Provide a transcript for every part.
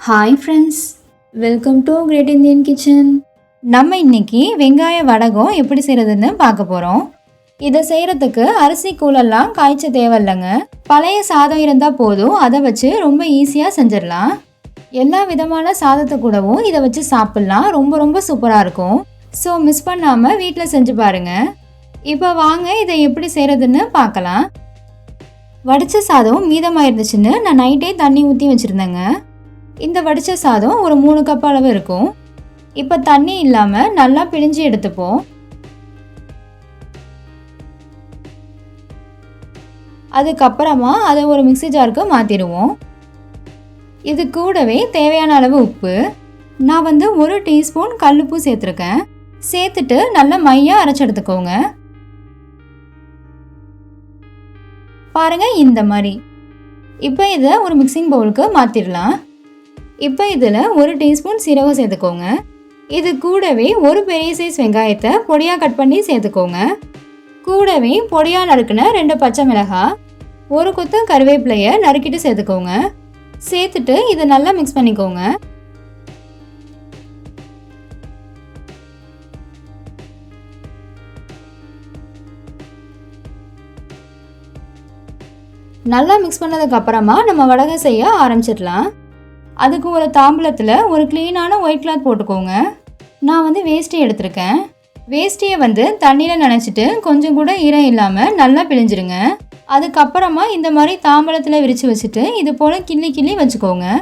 Hi friends welcome to great Indian kitchen நம்ம இன்னைக்கு வெங்காய வடகம் எப்படி செய்கிறதுன்னு பார்க்க போகிறோம் இதை செய்கிறதுக்கு அரிசி கூழெல்லாம் காய்ச்ச தேவையில்லைங்க. பழைய சாதம் இருந்தால் போதும் அதை வச்சு ரொம்ப ஈஸியாக செஞ்சிடலாம். எல்லா விதமான சாதத்தை கூடவும் இதை வச்சு சாப்பிட்லாம். ரொம்ப ரொம்ப சூப்பராக இருக்கும். ஸோ மிஸ் பண்ணாமல் வீட்டில் செஞ்சு பாருங்கள் இப்போ வாங்க இதை எப்படி செய்கிறதுன்னு பார்க்கலாம். வடித்த சாதம் மீதமாக இருந்துச்சுன்னு நான் நைட்டே தண்ணி ஊற்றி வச்சுருந்தேங்க. இந்த வடித்த சாதம் ஒரு மூணு கப் அளவு இருக்கும். இப்போ தண்ணி இல்லாமல் நல்லா பிழிஞ்சு எடுத்துப்போம். அதுக்கப்புறமா அதை ஒரு மிக்ஸி ஜாருக்கு மாற்றிடுவோம் இது கூடவே தேவையான அளவு உப்பு. நான் வந்து ஒரு டீஸ்பூன் கல்லுப்பு சேர்த்துருக்கேன். சேர்த்துட்டு நல்லா மையாக அரைச்சி எடுத்துக்கோங்க. பாருங்க இந்த மாதிரி. இப்போ இதை ஒரு மிக்சிங் பவுலுக்கு மாற்றிடலாம் இப்போ இதில் ஒரு டீஸ்பூன் சீரகம் சேர்த்துக்கோங்க. இது கூடவே ஒரு பெரிய சைஸ் வெங்காயத்தை பொடியாக கட் பண்ணி சேர்த்துக்கோங்க. கூடவே பொடியாக நறுக்கின ரெண்டு பச்சை மிளகாய் ஒரு கொத்து கருவேப்பிலையை நறுக்கிட்டு சேர்த்துக்கோங்க. சேர்த்துட்டு இதை நல்லா மிக்ஸ் பண்ணிக்கோங்க. நல்லா மிக்ஸ் பண்ணதுக்கு அப்புறமா நம்ம வடகம் செய்ய ஆரம்பிச்சிடலாம். அதுக்கு ஒரு தாம்பூலத்தில் ஒரு க்ளீனான ஒயிட் கிளாத் போட்டுக்கோங்க. நான் வந்து வேஷ்டி எடுத்திருக்கேன். வேஷ்டியை வந்து தண்ணியில் நினச்சிட்டு கொஞ்சம் கூட ஈரம் இல்லாமல் நல்லா பிழிஞ்சிருங்க. அதுக்கப்புறமா இந்த மாதிரி தாம்பலத்தில் விரித்து வச்சுட்டு இது போல் கிள்ளி கிள்ளி வச்சுக்கோங்க.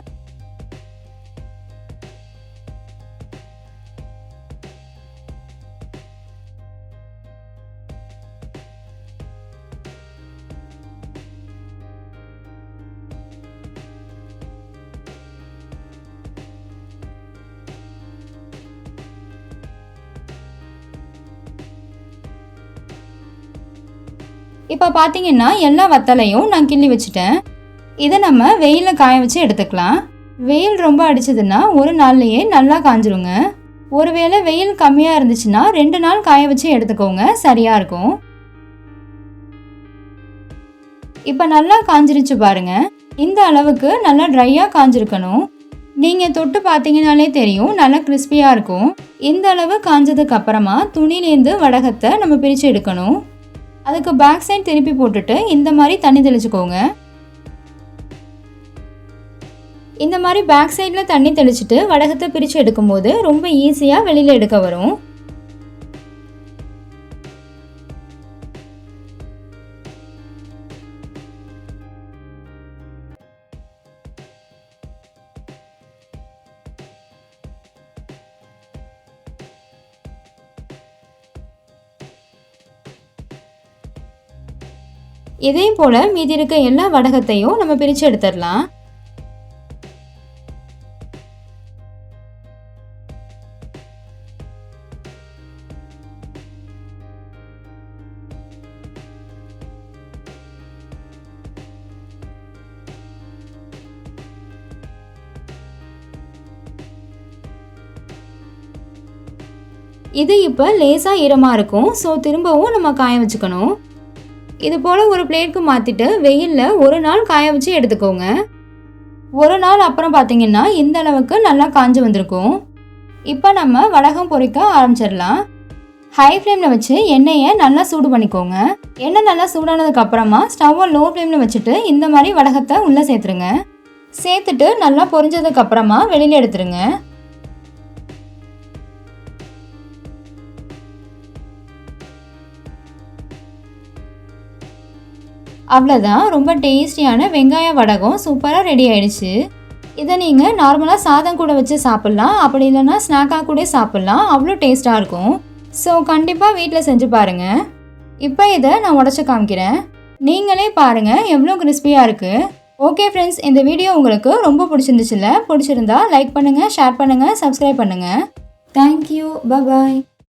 இப்போ பார்த்தீங்கன்னா எல்லா வத்தலையும் நான் கிள்ளி வச்சுட்டேன். இதை நம்ம வெயிலில் காய வச்சு எடுத்துக்கலாம். வெயில் ரொம்ப அடிச்சதுன்னா ஒரு நாள்லையே நல்லா காஞ்சிருங்க. ஒருவேளை வெயில் கம்மியாக இருந்துச்சுன்னா ரெண்டு நாள் காய வச்சு எடுத்துக்கோங்க சரியாக இருக்கும். இப்போ நல்லா காஞ்சிருச்சு பாருங்க. இந்த அளவுக்கு நல்லா ட்ரையாக காஞ்சிருக்கணும். நீங்கள் தொட்டு பார்த்தீங்கனாலே தெரியும் நல்லா கிறிஸ்பியாக இருக்கும். இந்த அளவு காஞ்சதுக்கு அப்புறமா துணிலேருந்து வடகத்தை நம்ம பிரித்து எடுக்கணும். அதுக்கு பேக் சைட் திருப்பி போட்டுட்டு இந்த மாதிரி தண்ணி தெளிச்சுக்கோங்க. இந்த மாதிரி பேக் சைடில் தண்ணி தெளிச்சுட்டு வடகத்தை பிரித்து எடுக்கும்போது ரொம்ப ஈஸியாக வெளியில் எடுக்க வரும். இதே போல் மீதி இருக்க எல்லா வடகத்தையும் நம்ம பிரித்து எடுத்துடலாம். இது இப்போ லேசாக ஈரமாக இருக்கும். ஸோ திரும்பவும் நம்ம காய வச்சுக்கணும். இது போல் ஒரு பிளேட்க்கு மாற்றிட்டு வெயிலில் ஒரு நாள் காய வச்சு எடுத்துக்கோங்க. ஒரு நாள் அப்புறம் பார்த்தீங்கன்னா இந்த அளவுக்கு நல்லா காஞ்சு வந்திருக்கும். இப்போ நம்ம வடகம் பொறிக்க ஆரம்பிச்சிடலாம். ஹை ஃப்ளேமில் வச்சு எண்ணெயை நல்லா சூடு பண்ணிக்கோங்க. எண்ணெய் நல்லா சூடானதுக்கு அப்புறமா ஸ்டவ்வை லோ ஃப்ளேமில் வச்சுட்டு இந்த மாதிரி வடகத்தை உள்ளே சேர்த்துருங்க. சேர்த்துட்டு நல்லா பொரிஞ்சதுக்கு அப்புறமா வெளியில் எடுத்துருங்க. அவ்வளோதான் ரொம்ப டேஸ்டியான வெங்காய வடகம் சூப்பராக ரெடி ஆயிடுச்சு. இதை நீங்கள் நார்மலாக சாதம் கூட வச்சு சாப்பிட்லாம். அப்படி இல்லைன்னா ஸ்நாக்காக கூட சாப்பிட்லாம். அவ்வளோ டேஸ்ட்டாக இருக்கும். ஸோ கண்டிப்பாக வீட்டில் செஞ்சு பாருங்கள் இப்போ இதை நான் உடச்சி காமிக்கிறேன். நீங்களே பாருங்கள் எவ்வளோ கிறிஸ்பியாக இருக்குது ஓகே ஃப்ரெண்ட்ஸ் இந்த வீடியோ உங்களுக்கு ரொம்ப பிடிச்சிருந்துச்சுல்ல? பிடிச்சிருந்தா லைக் பண்ணுங்கள் ஷேர் பண்ணுங்கள் சப்ஸ்கிரைப் பண்ணுங்கள் தேங்க்யூ பாய்